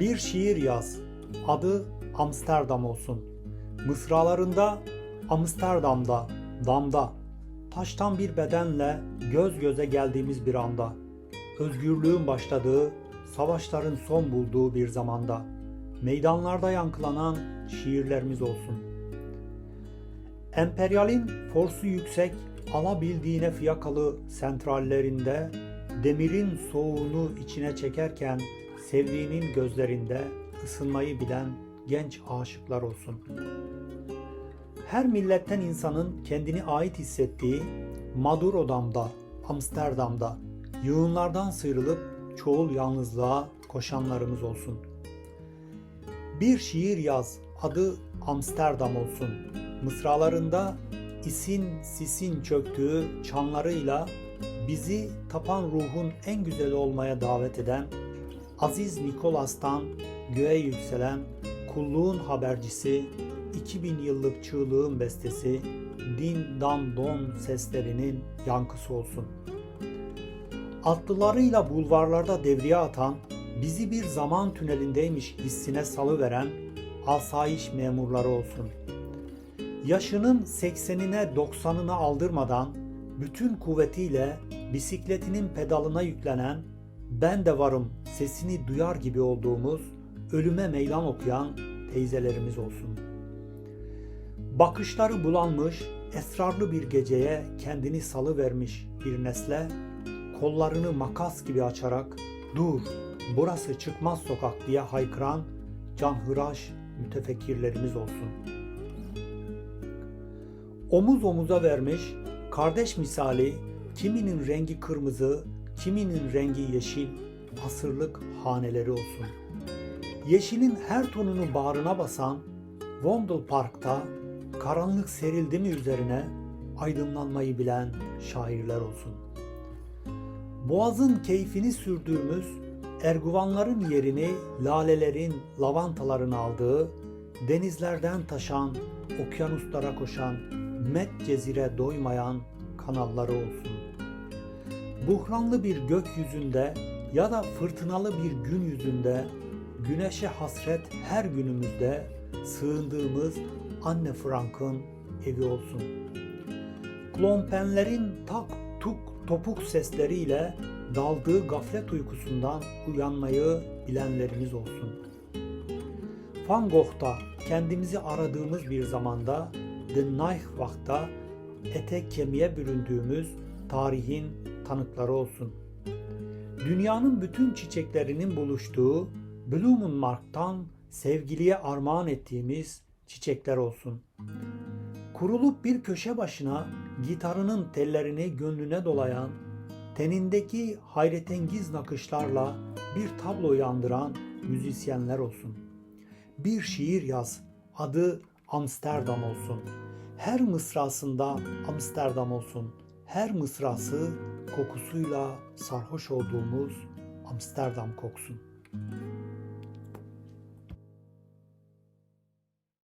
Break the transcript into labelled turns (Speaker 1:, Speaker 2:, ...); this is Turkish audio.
Speaker 1: Bir şiir yaz. Adı Amsterdam olsun. Mısralarında Amsterdam'da, damda, taştan bir bedenle göz göze geldiğimiz bir anda, özgürlüğün başladığı, savaşların son bulduğu bir zamanda, meydanlarda yankılanan şiirlerimiz olsun. Emperyalin forsu yüksek, alabildiğine fiyakalı sentrallerinde, demirin soğuğunu içine çekerken sevdiğinin gözlerinde ısınmayı bilen genç aşıklar olsun. Her milletten insanın kendini ait hissettiği Madurodam'da, Amsterdam'da yığınlardan sıyrılıp çoğul yalnızlığa koşanlarımız olsun. Bir şiir yaz, adı Amsterdam olsun. Mısralarında isin sisin çöktüğü çanlarıyla bizi tapan ruhun en güzeli olmaya davet eden Aziz Nikolas'tan göğe yükselen kulluğun habercisi 2000 yıllık çığlığın bestesi din dan don seslerinin yankısı olsun. Atlılarıyla bulvarlarda devriye atan, bizi bir zaman tünelindeymiş hissine salıveren asayiş memurları olsun. Yaşının 80'ine 90'ına aldırmadan bütün kuvvetiyle bisikletinin pedalına yüklenen ben de varım sesini duyar gibi olduğumuz ölüme meydan okuyan teyzelerimiz olsun. Bakışları bulanmış, esrarlı bir geceye kendini salı vermiş bir nesle kollarını makas gibi açarak dur burası çıkmaz sokak diye haykıran canhıraş mütefekkirlerimiz olsun. Omuz omuza vermiş kardeş misali kiminin rengi kırmızı, kiminin rengi yeşil asırlık haneleri olsun. Yeşilin her tonunu bağrına basan Vondel Park'ta karanlık serildi mi üzerine aydınlanmayı bilen şairler olsun. Boğazın keyfini sürdüğümüz erguvanların yerini lalelerin, lavantaların aldığı, denizlerden taşan, okyanuslara koşan, met cezire doymayan kanalları olsun. Buhranlı bir gökyüzünde ya da fırtınalı bir gün yüzünde, güneşe hasret her günümüzde sığındığımız Anne Frank'ın evi olsun. Klompenlerin tak tuk topuk sesleriyle daldığı gaflet uykusundan uyanmayı bilenlerimiz olsun. Van Gogh'ta kendimizi aradığımız bir zamanda The Nachtwacht'ta ete kemiğe büründüğümüz tarihin tanıkları olsun. Dünyanın bütün çiçeklerinin buluştuğu Blumenmarkt'tan sevgiliye armağan ettiğimiz çiçekler olsun. Kurulup bir köşe başına gitarının tellerini gönlüne dolayan, tenindeki hayretengiz nakışlarla bir tablo yandıran müzisyenler olsun. Bir şiir yaz, adı Amsterdam olsun. Her mısrasında Amsterdam olsun. Her mısrası kokusuyla sarhoş olduğumuz Amsterdam koksun.